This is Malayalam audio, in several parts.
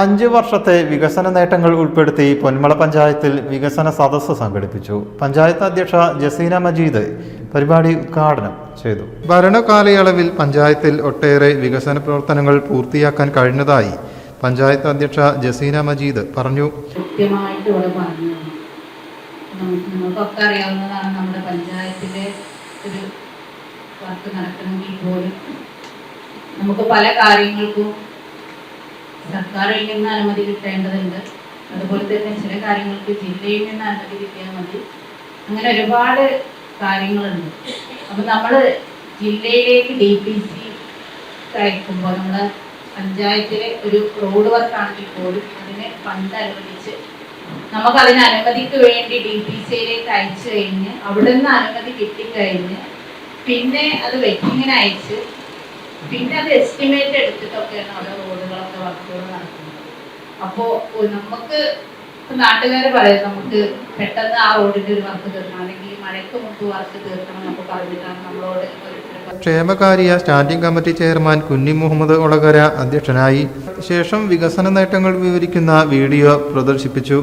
അഞ്ച് വർഷത്തെ വികസന നേട്ടങ്ങൾ ഉൾപ്പെടുത്തി പൊന്മള പഞ്ചായത്തിൽ വികസന സദസ്സ് സംഘടിപ്പിച്ചു. പഞ്ചായത്ത് അധ്യക്ഷ ജസീന മജീദ് പരിപാടി ഉദ്ഘാടനം ചെയ്തു. ഭരണകാലയളവിൽ പഞ്ചായത്തിൽ ഒട്ടേറെ വികസന പ്രവർത്തനങ്ങൾ പൂർത്തിയാക്കാൻ കഴിഞ്ഞതായി പഞ്ചായത്ത് അധ്യക്ഷ ജസീന മജീദ് പറഞ്ഞു. കൃത്യമായിട്ട് ഇവിടെ പറഞ്ഞു. നമുക്ക് നിങ്ങൾക്കൊക്കെ അറിയാവുന്നതാണ് നമ്മുടെ പഞ്ചായത്തിലെ ഒരു വർക്ക് നടക്കണമെങ്കിൽ പോലും നമുക്ക് പല കാര്യങ്ങൾക്കും സർക്കാരിൽ നിന്ന് അനുമതി കിട്ടേണ്ടതുണ്ട്. അതുപോലെ തന്നെ ചില കാര്യങ്ങൾക്ക് ജില്ലയിൽ നിന്ന് അനുമതി കിട്ടിയാൽ മതി. അങ്ങനെ ഒരുപാട് കാര്യങ്ങളുണ്ട്. അപ്പം നമ്മൾ ജില്ലയിലേക്ക് ഡി പി സി അയക്കുമ്പോൾ നമ്മൾ പഞ്ചായത്തിലെ ഒരു റോഡ് വർക്കാണെങ്കിൽ പോലും അതിന് ഫണ്ട് അനുവദിച്ച് നമുക്ക് അതിന് അനുമതിക്ക് വേണ്ടി ഡി പി സിയിലേക്ക് അയച്ചു കഴിഞ്ഞ് അവിടെ നിന്ന് അനുമതി കിട്ടിക്കഴിഞ്ഞ് പിന്നെ അത് വെറ്റിങ്ങിന് അയച്ച് പിന്നെ അത് എസ്റ്റിമേറ്റ് എടുത്തിട്ടൊക്കെയാണ് അവിടെ റോഡുകളൊക്കെ വർക്കുകൾ നടക്കുന്നത്. അപ്പോൾ നമുക്ക് നാട്ടുകാരെ പറയും നമുക്ക് പെട്ടെന്ന് ആ റോഡിന്റെ ഒരു വർക്ക് തീർക്കണം. അല്ലെങ്കിൽ മഴയ്ക്ക് മുമ്പ് വർക്ക് തീർക്കണം എന്നൊക്കെ പറഞ്ഞിട്ടാണ് നമ്മളോട് ക്ഷേമകാര്യ സ്റ്റാൻഡിംഗ് കമ്മിറ്റി ചെയർമാൻ കുഞ്ഞി മുഹമ്മദ് ഒളകര അധ്യക്ഷനായി. ശേഷം വികസന നേട്ടങ്ങൾ വിവരിക്കുന്ന വീഡിയോ പ്രദർശിപ്പിച്ചു.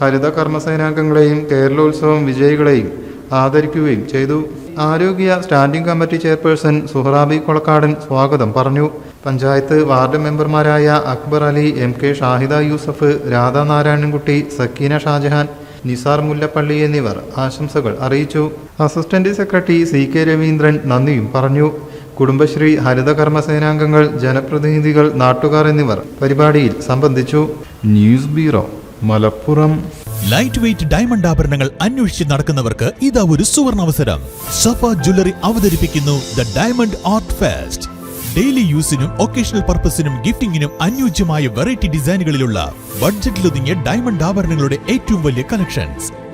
ഹരിത കർമ്മസേനാംഗങ്ങളെയും കേരളോത്സവം വിജയികളെയും ആദരിക്കുകയും ചെയ്തു. ആരോഗ്യ standing committee chairperson Suharabi Kolakkadan സ്വാഗതം പറഞ്ഞു. പഞ്ചായത്ത് വാർഡ് മെമ്പർമാരായ അക്ബർ അലി എം കെ ഷാഹിദ യൂസഫ് രാധാനാരായണൻകുട്ടി സക്കീന ഷാജഹാൻ നിസാർ മുല്ലപ്പള്ളി എന്നിവർ ആശംസകൾ അറിയിച്ചു. Assistant secretary C K Raveendran നന്ദിയും പറഞ്ഞു. കുടുംബശ്രീ ഹരിത കർമ്മസേനാംഗങ്ങൾ ജനപ്രതിനിധികൾ നാട്ടുകാർ എന്നിവർ പരിപാടിയിൽ സംബന്ധിച്ചു. News bureau Malappuram. Light weight diamond ആഭരണങ്ങൾ അന്വേഷിച്ച് നടക്കുന്നവർക്ക് ഇതാ ഒരു സുവർണ അവസരം സഫ ജ്വല്ലറി അവതരിപ്പിക്കുന്നു the diamond art fest daily യൂസിനും occasional പർപ്പസിനും ഗിഫ്റ്റിംഗിനും അനുയോജ്യമായ വെറൈറ്റി ഡിസൈനുകളിലുള്ള ബഡ്ജറ്റിലൊതുങ്ങിയ ഡയമണ്ട് ആഭരണങ്ങളുടെ ഏറ്റവും വലിയ കളക്ഷൻസ്